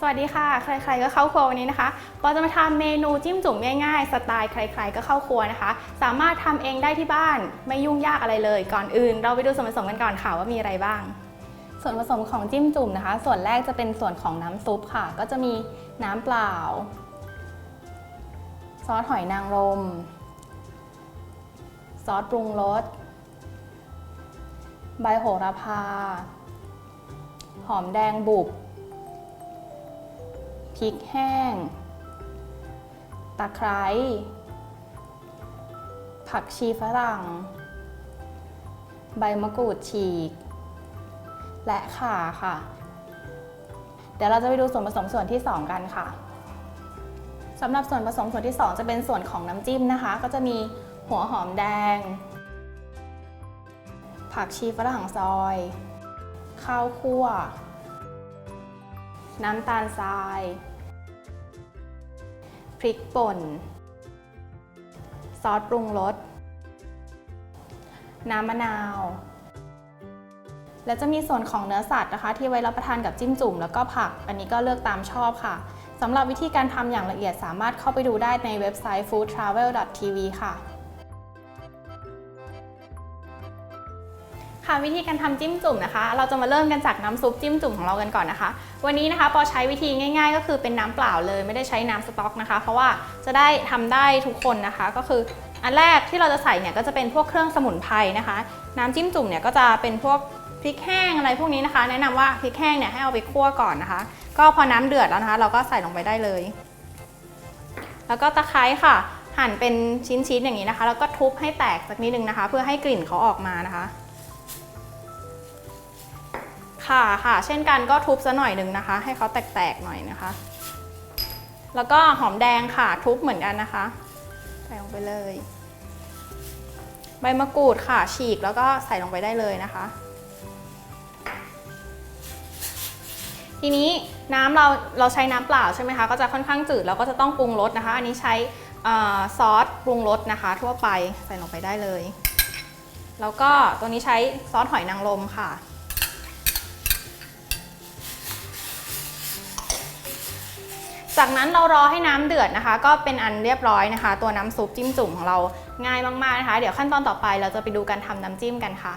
สวัสดีค่ะ ใครๆก็เข้าครัววันนี้นะคะปอจะมาทำเมนูจิ้มจุ่มง่ายๆ สไตล์ใครๆก็เข้าครัวนะคะ สามารถทำเองได้ที่บ้านไม่ยุ่งยากอะไรเลย ก่อนอื่น เราไปดูส่วนผสมกันก่อนค่ะว่ามีอะไรบ้าง ส่วนผสมของจิ้มจุ่มนะคะ ส่วนแรกจะเป็นส่วนของน้ำซุปค่ะ ก็จะมีน้ำเปล่า ซอสหอยนางรม ซอสปรุงรส ใบโหระพา หอมแดงบุบ พริกแห้ง ตะไคร้ ผักชีฝรั่ง ใบมะกรูดฉีก และข่าค่ะ เดี๋ยวเราจะไปดูส่วนผสมส่วนที่ 2 กันค่ะสำหรับส่วนผสมส่วนที่ 2 จะเป็นส่วนของน้ำจิ้มนะคะ ก็จะมีหัวหอมแดง ผักชีฝรั่งซอย ข้าวคั่ว น้ำตาลทราย พริกป่น ซอสปรุงรส น้ำมะนาว และจะมีส่วนของเนื้อสัตว์นะคะ ที่ไว้รับประทานกับจิ้มจุ่มแล้วก็ผัก อันนี้ก็เลือกตามชอบค่ะสำหรับวิธีการทำอย่างละเอียดสามารถเข้าไปดูได้ในเว็บไซต์ foodtravel.tv ค่ะ ค่ะวิธีการทำจิ้มจุ่มนะคะ เราจะมาเริ่มกันจากน้ำซุปจิ้มจุ่มของเรากันก่อนนะคะ วันนี้นะคะปอใช้วิธีง่าย ๆ ก็คือเป็นน้ำเปล่าเลยไม่ได้ใช้น้ำสต๊อกนะคะ เพราะว่าจะได้ทำได้ทุกคนนะคะ ก็คืออันแรกที่เราจะใส่เนี่ยก็จะเป็นพวกเครื่องสมุนไพรนะคะ น้ำจิ้มจุ่มเนี่ยก็จะเป็นพวกพริกแห้งอะไรพวกนี้นะคะ แนะนำว่าพริกแห้งเนี่ยให้เอาไปคั่วก่อนนะคะ ก็พอน้ำเดือดแล้วนะคะ เราก็ใส่ลงไปได้เลย แล้วก็ตะไคร้ค่ะหั่นเป็นชิ้นๆอย่างนี้นะคะ แล้วก็ทุบให้แตกสักนิดนึงนะคะ เพื่อให้กลิ่นเขาออกมานะคะ ค่ะค่ะ เช่นกันก็ทุบซะหน่อยหนึ่งนะคะ ให้เขาแตกๆหน่อยนะคะ แล้วก็หอมแดงค่ะทุบเหมือนกันนะคะใส่ลงไปเลย ใบมะกรูดค่ะฉีกแล้วก็ใส่ลงไปได้เลยนะคะ ทีนี้น้ำเราเราใช้น้ำเปล่าใช่ไหมคะก็จะค่อนข้างจืดแล้วก็จะต้องปรุงรสนะคะ อันนี้ใช้ซอสปรุงรสนะคะ ทั่วไปใส่ลงไปได้เลย แล้วก็ตัวนี้ใช้ซอสหอยนางรมค่ะ จากนั้นเรารอให้น้ำเดือดนะคะ ก็เป็นอันเรียบร้อยนะคะ ตัวน้ำซุปจิ้มจุ่มของเราง่ายมากๆนะคะ เดี๋ยวขั้นตอนต่อไปเราจะไปดูการทำน้ำจิ้มกันค่ะ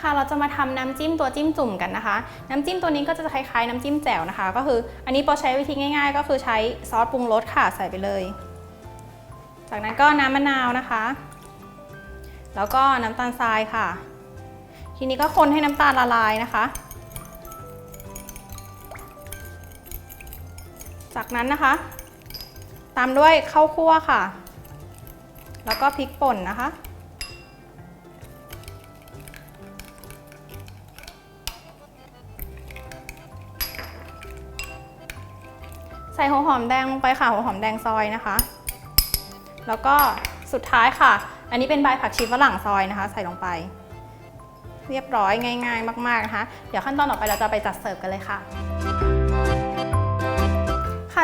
ค่ะเราจะมาทำน้ำจิ้มตัวจิ้มจุ่มกันนะคะ น้ำจิ้มตัวนี้ก็จะคล้ายๆน้ำจิ้มแจ่วนะคะ ก็คืออันนี้ปอใช้วิธีง่าย ๆ ก็คือใช้ซอสปรุงรสค่ะใส่ไปเลย จากนั้นก็น้ำมะนาวนะคะ แล้วก็น้ำตาลทรายค่ะ ทีนี้ก็คนให้น้ำตาลละลายนะคะ จากนั้นนะคะ ตามด้วยข้าวคั่วค่ะ แล้วก็พริกป่นนะคะ ใส่หัวหอมแดงลงไปค่ะหัวหอมแดงซอยนะคะ แล้วก็สุดท้ายค่ะ อันนี้เป็นใบผักชีฝรั่งซอยนะคะ ใส่ลงไป เรียบร้อยง่าย ๆ มาก ๆ นะคะ เดี๋ยวขั้นตอนต่อไปเราจะไปจัดเสิร์ฟกันเลยค่ะค่ะ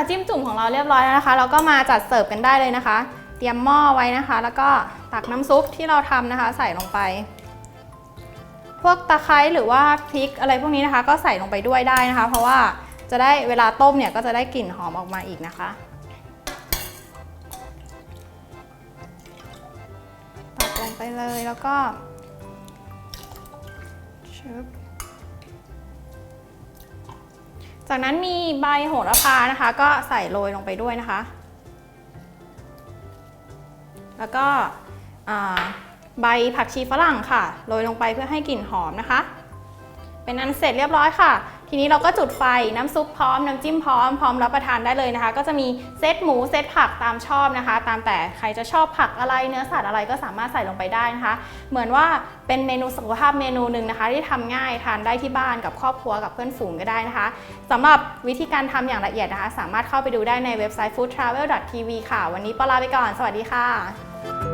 จิ้มจุ่มของเราเรียบร้อยแล้วนะคะ เราก็มาจัดเสิร์ฟกันได้เลยนะคะ เตรียมหม้อไว้นะคะ แล้วก็ตักน้ำซุปที่เราทำนะคะ ใส่ลงไป พวกตะไคร้หรือว่าพริกอะไรพวกนี้นะคะ ก็ใส่ลงไปด้วยได้นะคะ เพราะว่าจะได้เวลาต้มเนี่ยก็จะได้กลิ่นหอมออกมาอีกนะคะตักลงไปเลยแล้วก็ชึบ จากนั้นมีใบโหระพานะคะ ก็ใส่โรยลงไปด้วยนะคะ แล้วก็ใบผักชีฝรั่งค่ะ โรยลงไปเพื่อให้กลิ่นหอมนะคะ เป็นอันเสร็จเรียบร้อยค่ะ ทีนี้เราก็จุดไฟน้ำซุปพร้อมน้ำจิ้มพร้อมพร้อมรับประทานได้เลยนะคะ ก็จะมีเซตหมูเซตผักตามชอบนะคะ ตามแต่ใครจะชอบผักอะไรเนื้อสัตว์อะไรก็สามารถใส่ลงไปได้นะคะ เหมือนว่าเป็นเมนูสุขภาพเมนูหนึ่งนะคะ ที่ทำง่ายทานได้ที่บ้านกับครอบครัวกับเพื่อนฝูงก็ได้นะคะสำหรับวิธีการทำอย่างละเอียดนะคะ สามารถเข้าไปดูได้ในเว็บไซต์ foodtravel.tv ค่ะ วันนี้ปอลาไปก่อน สวัสดีค่ะ